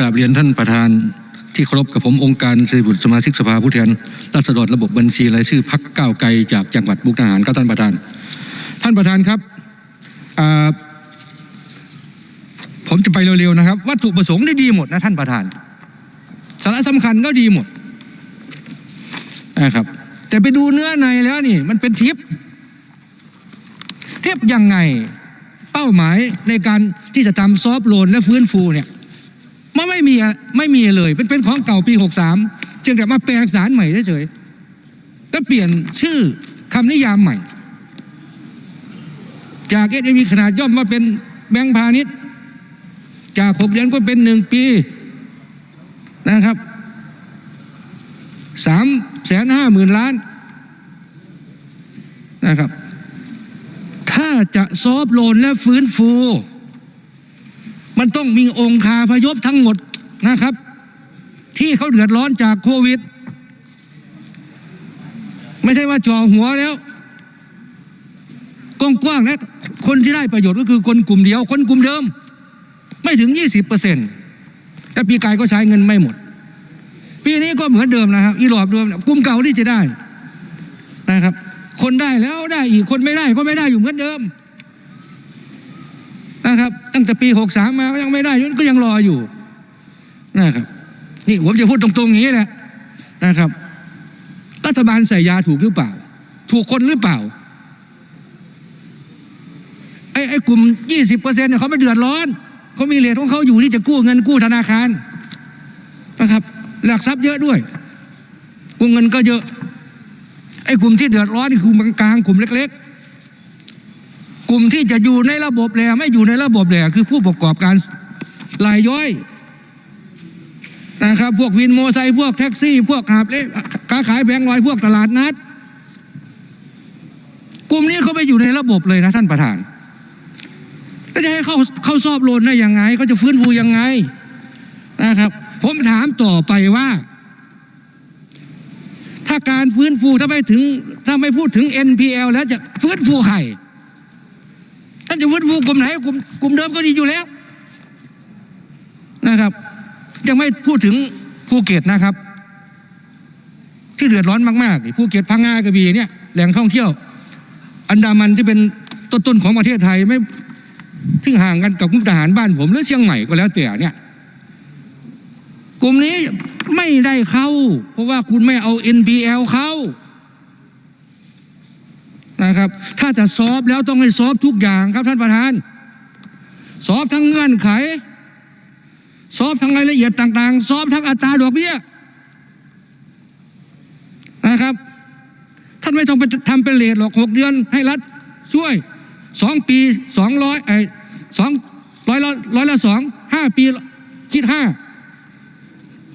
กราบเรียนท่านประธานที่เคารพกับผมองค์การสิริบุตรสมาชิกสภาผู้แทนราษฎรระบบบัญชีรายชื่อพักก้าวไกลจากจังหวัดมุกดาหารครับท่านประธาน ท่านประธานครับผมจะไปเร็วๆนะครับ วัตถุประสงค์ได้ดีหมดนะท่านประธานสาระสำคัญก็ดีหมดนะครับ แต่ไปดูเนื้อในแล้วนี่ มันเป็นทิปทิปยังไงเป้าหมายในการที่จะทำซอฟต์โลนและฟื้นฟูเนี่ย มันไม่มีไม่มีเลย เป็นเป็นของเก่าปี 63เพียงแต่มาแปลงสารใหม่เฉยๆแล้วเปลี่ยนชื่อคำนิยามใหม่ จากเอสมีขนาดย่อมมาเป็นแบงค์พาณิชย์ จากหกเดือนก็เป็นหนึ่งปีนะครับสามแสนห้าหมื่นล้านนะครับ ถ้าจะซอฟโลนและฟื้นฟู มันต้องมีองค์คาพยพทั้งหมดนะครับ ที่เขาเดือดร้อนจากโควิด ไม่ใช่ว่าจ่อหัวแล้วกว้างๆและคนที่ได้ประโยชน์ก็คือคนกลุ่มเดียว คนกลุ่มเดิม ไม่ถึง 20เปอร์เซ็นต์และปีกายก็ใช้เงินไม่หมด ปีนี้ก็เหมือนเดิมนะครับ อีหลอบเดิมกลุ่มเก่าที่จะได้นะครับ คนได้แล้วได้อีกคนไม่ได้ก็ไม่ได้อยู่เหมือนเดิม ตั้งแต่ปี63มาก็ยังไม่ได้ก็ยังรออยู่นะครับ นี่ผมจะพูดตรงๆอย่างนี้แหละนะครับ รัฐบาลใส่ยาถูกหรือเปล่า ถูกคนหรือเปล่าไอ้ไอ้กลุ่ม20%เปอร์เซ็นต์เนี่ยเขาไม่เดือดร้อนเขามีเหรียญของเขาอยู่ที่จะกู้เงินกู้ธนาคารนะครับหลักทรัพย์เยอะด้วยวงเงินก็เยอะไอ้กลุ่มที่เดือดร้อนนี่กลุ่มกลางๆกลุ่มเล็กๆ กลุ่มที่จะอยู่ในระบบแหล่ไม่อยู่ในระบบแหล่คือผู้ประกอบการรายย่อยนะครับพวกวินโมไซค์พวกแท็กซี่ พวกหาบเล่ค้าขายแบงค์ลอยพวกตลาดนัด กลุ่มนี้เขาไปอยู่ในระบบเลยนะท่านประธานแล้วจะให้เขาเขาสอบโลนได้ยังไงเขาจะฟื้นฟูยังไงนะครับ ผมถามต่อไปว่า ถ้าการฟื้นฟูถ้าไม่ถึงถ้าไม่พูดถึง NPL แล้วจะฟื้นฟูใครท่ จะฟื้นฟูกลุ่มไหนกลุ่มกลุ่มเดิมก็ดีอยู่แล้วนะครับ ยังไม่พูดถึงภูเก็ตนะครับ ที่เดือดร้อนมากๆภูเก็ตพังงากระบี่เนี่ยแหล่งท่องเที่ยว อันดามันที่เป็นต้นๆของประเทศไทยไม่ที่ห่างกันกับมุกทหารบ้านผมหรือเชียงใหม่ก็แล้วแต่เนี่ยกลุ่มนี้ไม่ได้เข้า เพราะว่าคุณไม่เอา NPL เข้า นะครับ ถ้าจะซอฟแล้วต้องให้ซอฟทุกอย่างครับท่านประธานซอฟทั้งเงื่อนไขซอฟทั้งรายละเอียดต่างๆซอฟทั้งอัตราดอกเบี้ยนะครับ ท่านไม่ต้องไปทำเป็นเลทหรอกหกเดือนให้รัฐช่วยสองปีสองร้อยไอ้สองร้อยละร้อยละสองห้าปีคิดห้า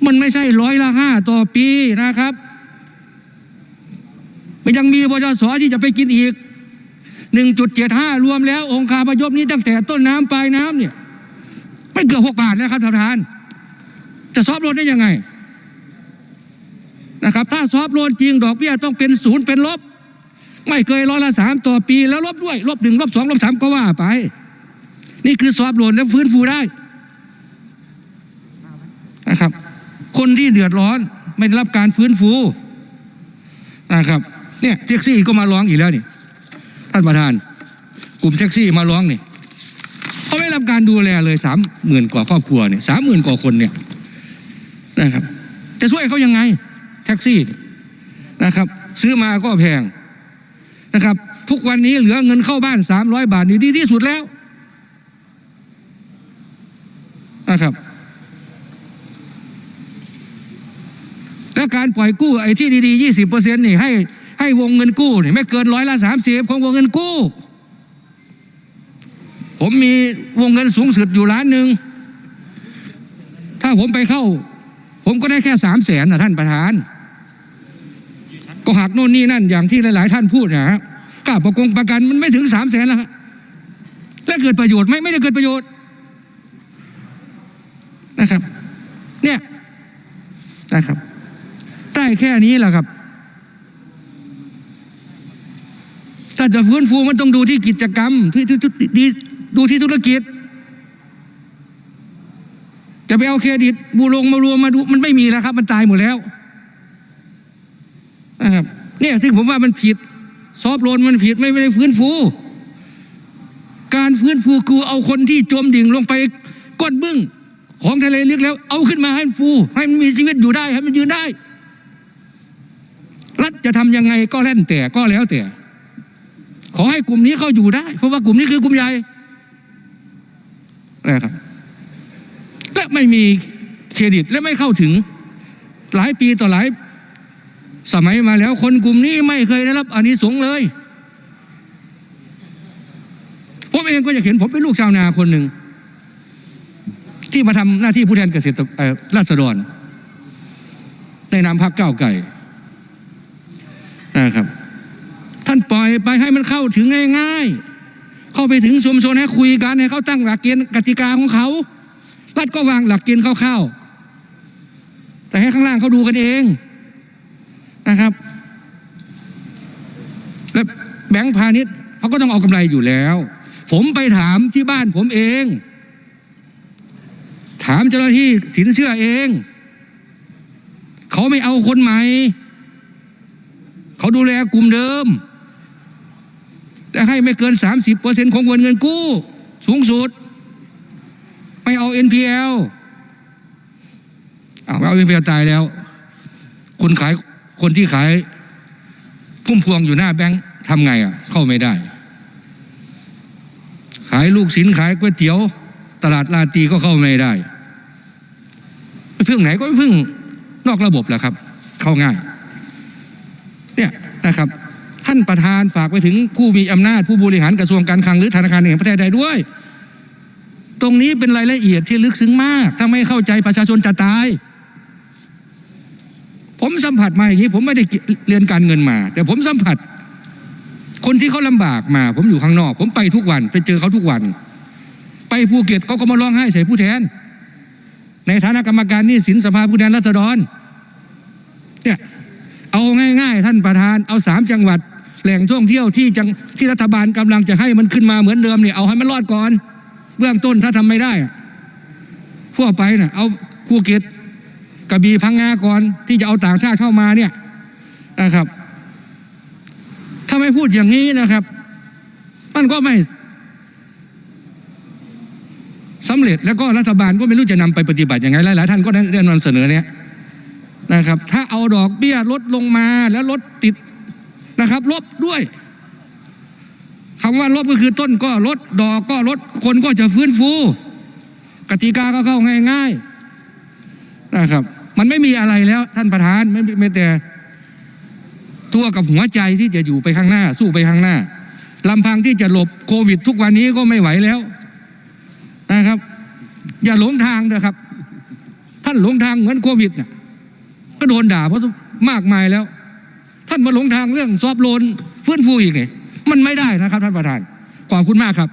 มันไม่ใช่ร้อยละห้าต่อปีนะครับ มันยังมีบจสที่จะไปกินอีก 1.75 รวมแล้ว องค์คาพยพนี้ตั้งแต่ต้นน้ำปลายน้ำเนี่ยไม่เกือบหกบาทแล้วครับท่านประธาน จะซอฟโลนได้ยังไงนะครับ ถ้าซอฟโลนจริงดอกเบี้ยต้องเป็นศูนย์เป็นลบ ไม่เคยร้อยละสามต่อปีแล้วลบด้วย ลบหนึ่งลบสองลบสามก็ว่าไป นี่คือซอฟโลนแล้วฟื้นฟูได้นะครับ คนที่เดือดร้อนไม่ได้รับการฟื้นฟูนะครับ เนี่ยแท็กซี่ก็มาร้องอีกแล้วนี่ท่านประธาน กลุ่มแท็กซี่มาร้องนี่เขาไม่รับการดูแลเลยสามหมื่นกว่าครอบครัวเนี่ยสามหมื่นกว่าคนเนี่ยนะครับจะช่วยเขายังไงแท็กซี่นะครับ ซื้อมาก็แพงนะครับ ทุกวันนี้เหลือเงินเข้าบ้านสามร้อยบาทนี่ดีที่สุดแล้วนะครับและการปล่อยกู้ไอ้ที่ดีๆยี่สิบเปอร์เซ็นต์นี่ให้ ให้วงเงินกู้นี่ไม่เกินร้อยละสามสิบของวงเงินกู้ ผมมีวงเงินสูงสุดอยู่ล้านหนึ่งถ้าผมไปเข้า ผมก็ได้แค่สามแสนนะท่านประธาน ก็หักโน่นนี่นั่นอย่างที่หลาย ๆ ท่านพูดนะฮะค่าประกงประกันมันไม่ถึงสามแสนแล้วฮะและเกิดประโยชน์ไหมไม่ได้เกิดประโยชน์นะครับ เนี่ยนะครับ ได้แค่นี้แหละครับาจะฟื้นฟูมันต้องดูที่กิจกรรมที่ที่ดีดูที่ธุรกิจจะไปเอาเครดิตบูลงมารวมมาดูมันไม่มีแล้วครับ มันตายหมดแล้วนะครับเนี่ยที่ผมว่ามันผิด ซอฟต์โลนมันผิดไม่ได้ฟื้นฟู การฟื้นฟูคือเอาคนที่จมดิ่งลงไปก้นบึ้งของทะเลลึกแล้ว เอาขึ้นมาให้ฟู ให้มันมีชีวิตอยู่ได้ให้มันยืนได้ รัฐจะทำยังไงก็แล่นแต่ก็แล้วแต่ ขอให้กลุ่มนี้เขาอยู่ได้ เพราะว่ากลุ่มนี้คือกลุ่มใหญ่นะครับและไม่มีเครดิตและไม่เข้าถึงหลายปีต่อหลายสมัยมาแล้ว คนกลุ่มนี้ไม่เคยได้รับอานิสงส์เลย ผมเองก็อยากเห็นผมเป็นลูกชาวนาคนหนึ่ง ที่มาทำหน้าที่ผู้แทนเกษตรราษฎรในนามพรรคก้าวไก่นะครับานปล่อยไปให้มันเข้าถึงง่าย ๆ เข้าไปถึงชุมชนให้คุยกันให้เขาตั้งหลักเกณฑ์กติกาของเขารัฐก็วางหลักเกณฑ์คร่าวๆแต่ให้ข้างล่างเขาดูกันเองนะครับ และแบงก์พาณิชย์เขาก็ต้องเอากำไรอยู่แล้ว ผมไปถามที่บ้านผมเอง ถามเจ้าหน้าที่สินเชื่อเอง เขาไม่เอาคนใหม่เขาดูแลกลุ่มเดิม แต่ให้ไม่เกิน 30%ของวงเงินกู้ สูงสุด ไม่เอา NPL อ้าวไม่เอา NPL ตายแล้ว คนขายคนที่ขายพุ่มพวงอยู่หน้าแบงค์ทำไงอะ เข้าไม่ได้ ขายลูกชิ้นขายก๋วยเตี๋ยว ตลาดลาตีก็เข้าไม่ได้ไปพึ่งไหนก็ไปพึ่งนอกระบบแหละครับ เข้าง่าย เนี่ยนะครับ ท่านประธานฝากไปถึงผู้มีอำนาจผู้บริหารกระทรวงการคลังหรือธนาคารแห่งประเทศใดด้วย ตรงนี้เป็นรายละเอียดที่ลึกซึ้งมาก ถ้าไม่เข้าใจประชาชนจะตาย ผมสัมผัสมาอย่างนี้ ผมไม่ได้เรียนการเงินมา แต่ผมสัมผัส คนที่เขาลำบากมา ผมอยู่ข้างนอก ผมไปทุกวัน ไปเจอเขาทุกวัน ไปภูเก็ตเขาก็มาร้องไห้ใส่ผู้แทน ในฐานะกรรมการนี่สินสภาผู้แทนราษฎรเนี่ยเอาง่าย ๆ ท่านประธานเอาสามจังหวัด แหล่งท่องเที่ยวที่จังที่รัฐบาลกำลังจะให้มันขึ้นมาเหมือนเดิมเนี่ยเอาให้มันรอดก่อน เบื้องต้นถ้าทำไม่ได้อะพวไปน่ะเอาภูเก็ตกระบี่พังงาก่อนที่จะเอาต่างชาติเข้ามาเนี่ยนะครับ ถ้าไม่พูดอย่างนี้นะครับ มันก็ไม่สำเร็จแล้วก็รัฐบาลก็ไม่รู้จะนำไปปฏิบัติยังไงหลายๆท่านก็ได้นำเสนอเนี่ยนะครับ ถ้าเอาดอกเบี้ยลดลงมาแล้วลดติด นะครับ ลบด้วยคำว่าลบก็คือต้นก็ลดดอกก็ลดคนก็จะฟื้นฟู กติกาก็เข้าง่ายๆนะครับ มันไม่มีอะไรแล้วท่านประธานไม่ไม่แต่ตัวกับหัวใจที่จะอยู่ไปข้างหน้า สู้ไปข้างหน้าลำพังที่จะหลบโควิด ทุกวันนี้ก็ไม่ไหวแล้วนะครับ อย่าหลงทางนะครับ ท่านหลงทางเหมือนโควิดเนี่ยก็โดนด่าเพราะมากมายแล้วานมาหลงทางเรื่องซอฟโลนฟื้นฟูอีกเนี่ยมันไม่ได้นะครับท่านประธานขอบคุณมากครับ